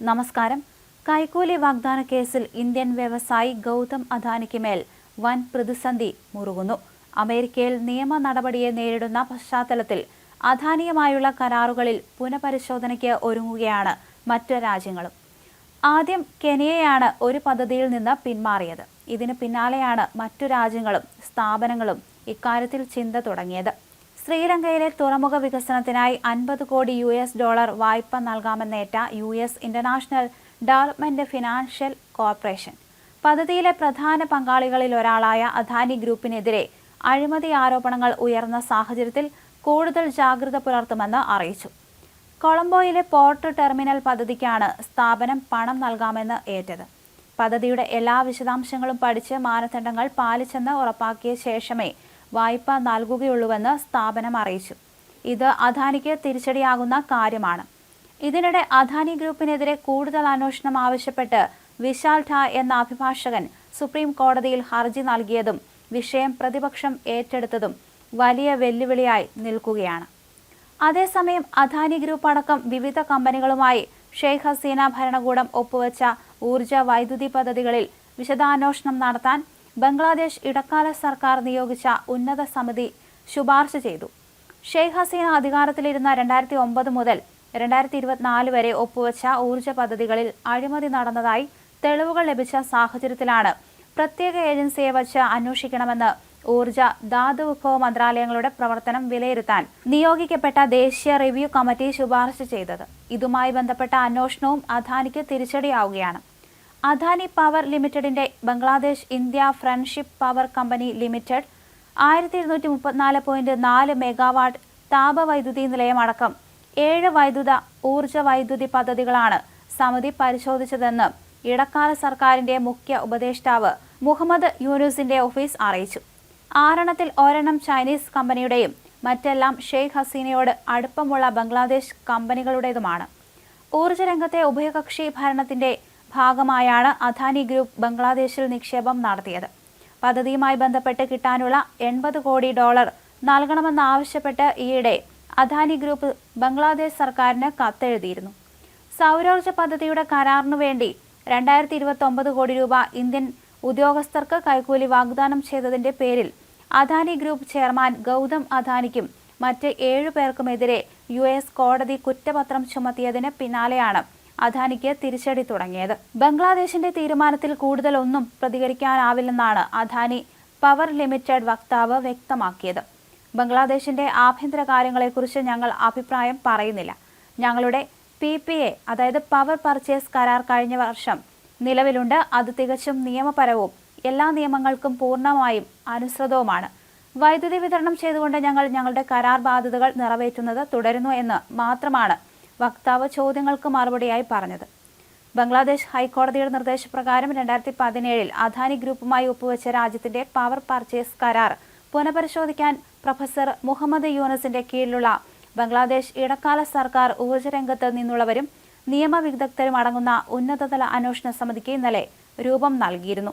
നമസ്കാരം. കൈക്കൂലി വാഗ്ദാന കേസിൽ ഇന്ത്യൻ വ്യവസായി ഗൗതം അദാനിക്ക് മേൽ വൻ പ്രതിസന്ധി മുറുകുന്നു. അമേരിക്കയിൽ നിയമ നടപടിയെ നേരിടുന്ന പശ്ചാത്തലത്തിൽ അദാനിയുമായുള്ള കരാറുകളിൽ പുനഃപരിശോധനയ്ക്ക് ഒരുങ്ങുകയാണ് മറ്റു രാജ്യങ്ങളും. ആദ്യം കെനിയയാണ് ഒരു പദ്ധതിയിൽ നിന്ന് പിന്മാറിയത്. ഇതിന് പിന്നാലെയാണ് മറ്റു രാജ്യങ്ങളും സ്ഥാപനങ്ങളും ഇക്കാര്യത്തിൽ ചിന്ത തുടങ്ങിയത്. ശ്രീലങ്കയിലെ തുറമുഖ വികസനത്തിനായി അൻപത് കോടി യു എസ് ഡോളർ വായ്പ നൽകാമെന്നേറ്റ U S international development financial corporation. പദ്ധതിയിലെ പ്രധാന പങ്കാളികളിൽ ഒരാളായ അദാനി ഗ്രൂപ്പിനെതിരെ അഴിമതി ആരോപണങ്ങൾ ഉയർന്ന സാഹചര്യത്തിൽ കൂടുതൽ ജാഗ്രത പുലർത്തുമെന്ന് അറിയിച്ചു. കൊളംബോയിലെ പോർട്ട് ടെർമിനൽ പദ്ധതിക്കാണ് സ്ഥാപനം പണം നൽകാമെന്ന് ഏറ്റത്. പദ്ധതിയുടെ എല്ലാ വിശദാംശങ്ങളും പഠിച്ച് മാനദണ്ഡങ്ങൾ പാലിച്ചെന്ന് ഉറപ്പാക്കിയ ശേഷമേ വായ്പ നൽകുകയുള്ളൂവെന്ന് സ്ഥാപനം അറിയിച്ചു. ഇത് അദാനിക്ക് തിരിച്ചടിയാകുന്ന കാര്യമാണ്. ഇതിനിടെ അദാനി ഗ്രൂപ്പിനെതിരെ കൂടുതൽ അന്വേഷണം ആവശ്യപ്പെട്ട് വിശാൽ ഠാ എന്ന അഭിഭാഷകൻ സുപ്രീം കോടതിയിൽ ഹർജി നൽകിയതും വിഷയം പ്രതിപക്ഷം ഏറ്റെടുത്തതും വലിയ വെല്ലുവിളിയായി നിൽക്കുകയാണ്. അതേസമയം അദാനി ഗ്രൂപ്പ് അടക്കം വിവിധ കമ്പനികളുമായി ഷെയ്ഖ് ഹസീന ഭരണകൂടം ഒപ്പുവച്ച ഊർജ വൈദ്യുതി പദ്ധതികളിൽ വിശദാന്വേഷണം നടത്താൻ ബംഗ്ലാദേശ് ഇടക്കാല സർക്കാർ നിയോഗിച്ച ഉന്നത സമിതി ശുപാർശ ചെയ്തു. ഷെയ്ഖ് ഹസീന അധികാരത്തിലിരുന്ന രണ്ടായിരത്തി ഒമ്പത് മുതൽ രണ്ടായിരത്തി ഇരുപത്തിനാല് വരെ ഒപ്പുവെച്ച ഊർജ പദ്ധതികളിൽ അഴിമതി നടന്നതായി തെളിവുകൾ ലഭിച്ച സാഹചര്യത്തിലാണ് പ്രത്യേക ഏജൻസിയെ വച്ച് അന്വേഷിക്കണമെന്ന് ഊർജ ധാതു വിഭവ മന്ത്രാലയങ്ങളുടെ പ്രവർത്തനം വിലയിരുത്താൻ നിയോഗിക്കപ്പെട്ട ദേശീയ റിവ്യൂ കമ്മിറ്റി ശുപാർശ ചെയ്തത്. ഇതുമായി ബന്ധപ്പെട്ട അന്വേഷണവും അദാനിക്ക് തിരിച്ചടിയാവുകയാണ്. അദാനി പവർ ലിമിറ്റഡിന്റെ Bangladesh India friendship power company limited ആയിരത്തി ഇരുന്നൂറ്റി മുപ്പത്തിനാല് പോയിന്റ് നാല് മെഗാവാട്ട് താപവൈദ്യുതി നിലയം അടക്കം ഏഴ് വൈദ്യുത ഊർജ വൈദ്യുതി പദ്ധതികളാണ് സമിതി പരിശോധിച്ചതെന്ന് ഇടക്കാല സർക്കാരിന്റെ മുഖ്യ ഉപദേഷ്ടാവ് മുഹമ്മദ് യൂനുസിന്റെ ഓഫീസ് അറിയിച്ചു. ആറെണ്ണത്തിൽ ഒരെണ്ണം ചൈനീസ് കമ്പനിയുടെയും മറ്റെല്ലാം ഷെയ്ഖ് ഹസീനയോട് അടുപ്പമുള്ള ബംഗ്ലാദേശ് കമ്പനികളുടേതുമാണ്. ഊർജരംഗത്തെ ഉഭയകക്ഷി ഭരണത്തിന്റെ ഭാഗമായാണ് അദാനി ഗ്രൂപ്പ് ബംഗ്ലാദേശിൽ നിക്ഷേപം നടത്തിയത്. പദ്ധതിയുമായി ബന്ധപ്പെട്ട് കിട്ടാനുള്ള എൺപത് കോടി ഡോളർ നൽകണമെന്നാവശ്യപ്പെട്ട് ഈയിടെ അദാനി ഗ്രൂപ്പ് ബംഗ്ലാദേശ് സർക്കാരിന് കത്തെഴുതിയിരുന്നു. സൗരോർജ പദ്ധതിയുടെ കരാറിനു വേണ്ടി രണ്ടായിരത്തി ഇരുപത്തി ഒമ്പത് കോടി രൂപ ഇന്ത്യൻ ഉദ്യോഗസ്ഥർക്ക് കൈക്കൂലി വാഗ്ദാനം ചെയ്തതിന്റെ പേരിൽ അദാനി ഗ്രൂപ്പ് ചെയർമാൻ ഗൗതം അദാനിക്കും മറ്റ് ഏഴു പേർക്കുമെതിരെ യു എസ് കോടതി കുറ്റപത്രം ചുമത്തിയതിന് പിന്നാലെയാണ് അദാനിക്ക് തിരിച്ചടി തുടങ്ങിയത്. ബംഗ്ലാദേശിന്റെ തീരുമാനത്തിൽ കൂടുതൽ ഒന്നും പ്രതികരിക്കാനാവില്ലെന്നാണ് അദാനി പവർ ലിമിറ്റഡ് വക്താവ് വ്യക്തമാക്കിയത്. ബംഗ്ലാദേശിന്റെ ആഭ്യന്തര കാര്യങ്ങളെക്കുറിച്ച് ഞങ്ങൾ അഭിപ്രായം പറയുന്നില്ല. ഞങ്ങളുടെ പി പി എ അതായത് പവർ പർച്ചേസ് കരാർ കഴിഞ്ഞ വർഷം നിലവിലുണ്ട്. അത് തികച്ചും നിയമപരവും എല്ലാ നിയമങ്ങൾക്കും പൂർണമായും അനുസൃതവുമാണ്. വൈദ്യുതി വിതരണം ചെയ്തുകൊണ്ട് ഞങ്ങൾ ഞങ്ങളുടെ കരാർ ബാധ്യതകൾ നിറവേറ്റുന്നത് തുടരുന്നു എന്ന് മാത്രമാണ് വക്താവ് ചോദ്യങ്ങൾക്ക് മറുപടിയായി പറഞ്ഞത്. ബംഗ്ലാദേശ് ഹൈക്കോടതിയുടെ നിർദ്ദേശപ്രകാരം രണ്ടായിരത്തി പതിനേഴിൽ അദാനി ഗ്രൂപ്പുമായി ഒപ്പുവെച്ച രാജ്യത്തിന്റെ പവർ പർച്ചേസ് കരാർ പുനഃപരിശോധിക്കാൻ പ്രൊഫസർ മുഹമ്മദ് യൂനസിന്റെ കീഴിലുള്ള ബംഗ്ലാദേശ് ഇടക്കാല സർക്കാർ ഊർജരംഗത്ത് നിന്നുള്ളവരും നിയമവിദഗ്ധരും അടങ്ങുന്ന ഉന്നതതല അന്വേഷണ സമിതിക്ക് ഇന്നലെ രൂപം നൽകിയിരുന്നു.